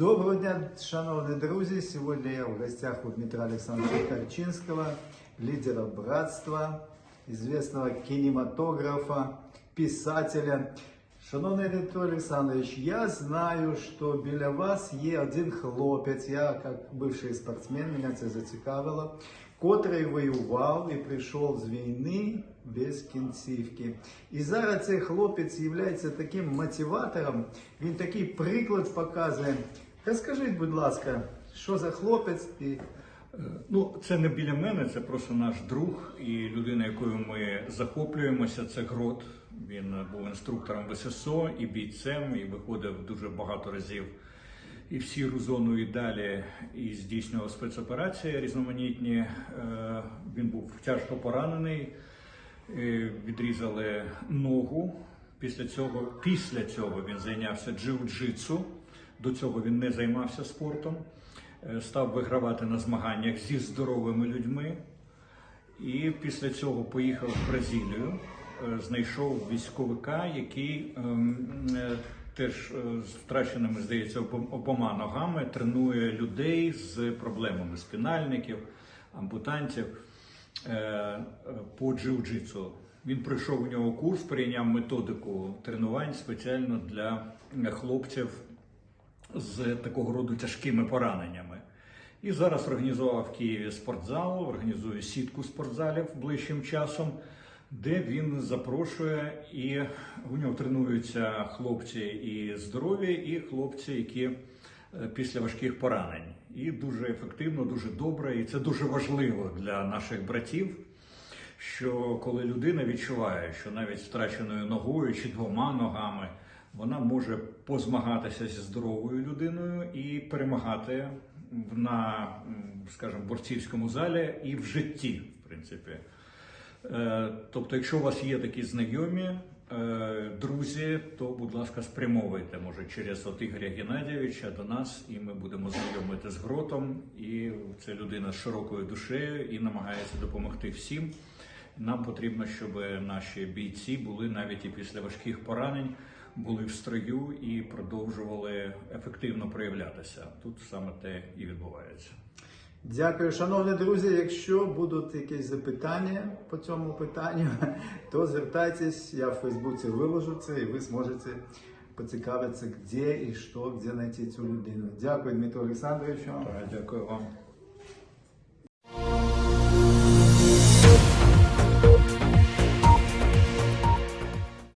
Доброго дня, шановні друзі. Сьогодні я в гостях у Дмитра Александровича Корчинского, лидера братства, известного кинематографа, писателя. Шановний Дмитро Олександрович, я знаю, що біля вас є один хлопець, я як бивший спортсмен, мене це зацікавило, котрий воював і прийшов з війни без кінцівки. І зараз цей хлопець є таким мотиватором, він такий приклад показує. Розкажіть, будь ласка, що за хлопець і Ну, це не біля мене, це просто наш друг і людина, якою ми захоплюємося. Це Грот. Він був інструктором в ССО і бійцем, і виходив дуже багато разів і в сіру зону і далі, і здійснював спецоперації різноманітні. Е, Він був тяжко поранений, е, відрізали ногу. Після цього, після цього він зайнявся джиу-джитсу. До цього він не займався спортом. Е, Став вигравати на змаганнях зі здоровими людьми. І після цього поїхав в Бразилію, е, знайшов військовика, який ем, е, теж з втраченими, здається, обом- обома ногами тренує людей з проблемами спінальників, ампутантів по джиу-джитсу. Він пройшов у нього курс, прийняв методику тренувань спеціально для хлопців з такого роду тяжкими пораненнями. І зараз організував в Києві спортзал, організує сітку спортзалів ближчим часом, де він запрошує і у нього тренуються хлопці і здорові, і хлопці, які е, після важких поранень. І дуже ефективно, дуже добре, і це дуже важливо для наших братів. Що коли людина відчуває, що навіть втраченою ногою чи двома ногами вона може позмагатися зі здоровою людиною і перемагати на, скажімо, борцівському залі і в житті, в принципі. Е, Тобто, якщо у вас є такі знайомі, е, друзі, то, будь ласка, спрямовуйте, може, через от Ігоря Геннадійовича до нас, і ми будемо знайомити з гротом. І це людина з широкою душею і намагається допомогти всім. Нам потрібно, щоб наші бійці були навіть і після важких поранень, були в строю і продовжували ефективно проявлятися. Тут саме те і відбувається. Дякую, шановні друзі. Якщо будуть якісь запитання по цьому питанню, то звертайтесь, я в Фейсбуці виложу це, і ви зможете поцікавитися, де і що, де знайти цю людину. Дякую, Дмитро Олександровичу. Дякую вам.